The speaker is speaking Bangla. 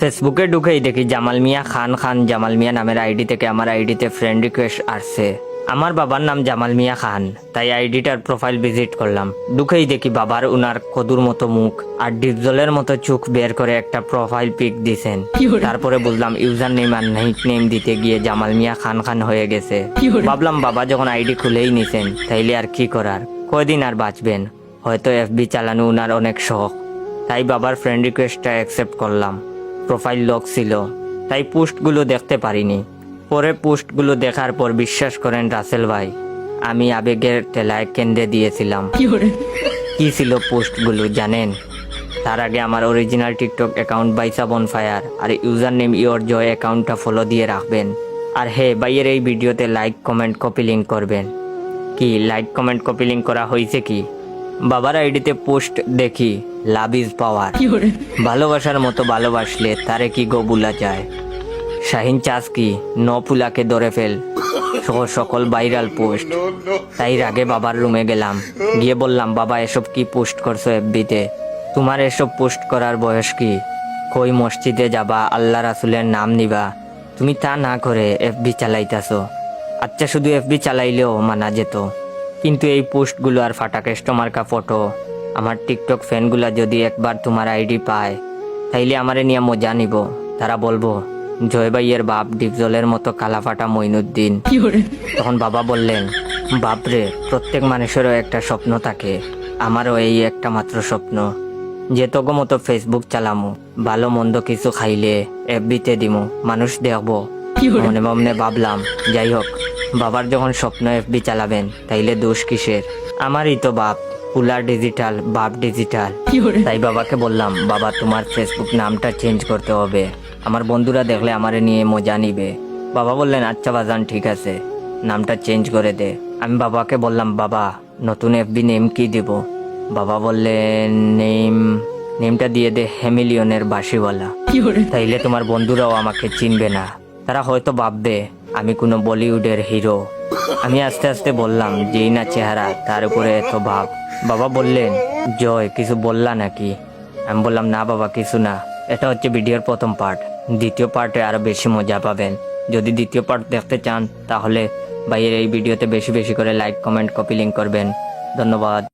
ফেসবুকে ঢুকেই দেখি জামাল মিয়া খান খান জামাল মিয়া নামের আইডি থেকে আমার আইডিতে ফ্রেন্ড রিকোয়েস্ট আসছে। আমার বাবার নাম জামাল মিয়া খান তাই আইডিটার প্রোফাইল ভিজিট করলাম। ঢুকেই দেখি বাবার উনার কদুর মতো মুখ আর ডিপজলের মতো চোখ বের করে একটা প্রোফাইল পিক দিছেন। তারপরে বুঝলাম ইউজার নেম আর নাইট নেম দিতে গিয়ে জামাল মিয়া খান খান হয়ে গেছে। ভাবলাম বাবা যখন আইডি খুলেই নিছেন তাইলে আর কি করার? কয়দিন আর বাঁচবেন? হয়তো এফবি চালানো উনার অনেক শখ। তাই বাবার ফ্রেন্ড রিকোয়েস্টটা অ্যাকসেপ্ট করলাম। প্রোফাইল লক ছিল তাই পোস্টগুলো দেখতে পারিনি। পরে পোস্টগুলো দেখার পর বিশ্বাস করেন রাসেল ভাই আমি আবেগের টেলায় কেন্দ্রে দিয়েছিলাম। কি ছিল পোস্টগুলো জানেন? তার আগে আমার অরিজিনাল টিকটক অ্যাকাউন্ট বাইসা বনফায়ার আর ইউজার নেম ইওর জয় অ্যাকাউন্টটা ফলো দিয়ে রাখবেন। আর হে ভাইয়ের এই ভিডিওতে লাইক কমেন্ট কপি লিঙ্ক করবেন। কি লাইক কমেন্ট কপি লিঙ্ক করা হয়েছে কি? বাবার আইডিতে পোস্ট দেখি। লাভ ইজ পাওয়ার ভালোবাসার মতো ভালোবাসলে তারে কি গো বুলা যায়? শাহিন চাষ কি? ন পুলাকে ধরে ফেল। সহ সকল ভাইরাল পোস্ট। তাই রাগে বাবার রুমে গেলাম। গিয়ে বললাম বাবা এসব কি পোস্ট করছ এফবিতে? তোমার এসব পোস্ট করার বয়স কি? কই মসজিদে যাবা আল্লাহ রাসুলের নাম নিবা। তুমি তা না করে এফবি চালাইতাছো। আচ্ছা শুধু এফবি চালাইলেও মানা যেত। কিন্তু এই পোস্টগুলো আর ফাটা কাস্টমার্কা ফটো। আমার টিকটক ফ্যানগুলা যদি একবার তোমার আইডি পায় তাইলে আমারে নিয়ে মজা নিব। তারা বলব জয় ভাইয়ের বাপ ডিপজলের মতো কালাফাটা মইনুদ্দিন। তখন বাবা বললেন বাপরে প্রত্যেক মানুষেরও একটা স্বপ্ন থাকে। আমারও এই একটা মাত্র স্বপ্ন। যে তগো মতো ফেসবুক চালামু ভালো মন্দ কিছু খাইলে এফবিতে দিমু মানুষ দেখব। মনে মনে ভাবলাম যাই হোক বাবার যখন স্বপ্ন এফবি চালাবেন তাইলে দোষ কিসের? আমারই তো বাপ। পুলার ডিজিটাল বাপ ডিজিটাল তাই বাবাকে বললাম বাবা তোমার ফেসবুক নামটা চেঞ্জ করতে হবে। আমার বন্ধুরা দেখলে আমার নিয়ে মজা নিবে বাবা বললেন আচ্ছা বাজান ঠিক আছে। নামটা চেঞ্জ করে দে আমি বাবাকে বললাম বাবা নতুন এফবি নেম কি দেব বাবা বললেন নেম নেমটা দিয়ে দে হেমিলিয়নের বাসিওয়ালা তাইলে তোমার বন্ধুরাও আমাকে চিনবে না। তারা হয়তো ভাববে আমি কোনো বলিউডের হিরো আমি আস্তে আস্তে বললাম যেই না চেহারা তার উপরে এত ভাব। বাবা বললেন, জয়, কিছু বললা নাকি? আমি বললাম, না বাবা, কিছু না। এটা হচ্ছে ভিডিওর প্রথম পার্ট। দ্বিতীয় পার্টে আরও বেশি মজা পাবেন। যদি দ্বিতীয় পার্ট দেখতে চান, তাহলে ভাইয়ের এই ভিডিওতে বেশি বেশি করে লাইক, কমেন্ট, কপি লিঙ্ক করবেন। ধন্যবাদ।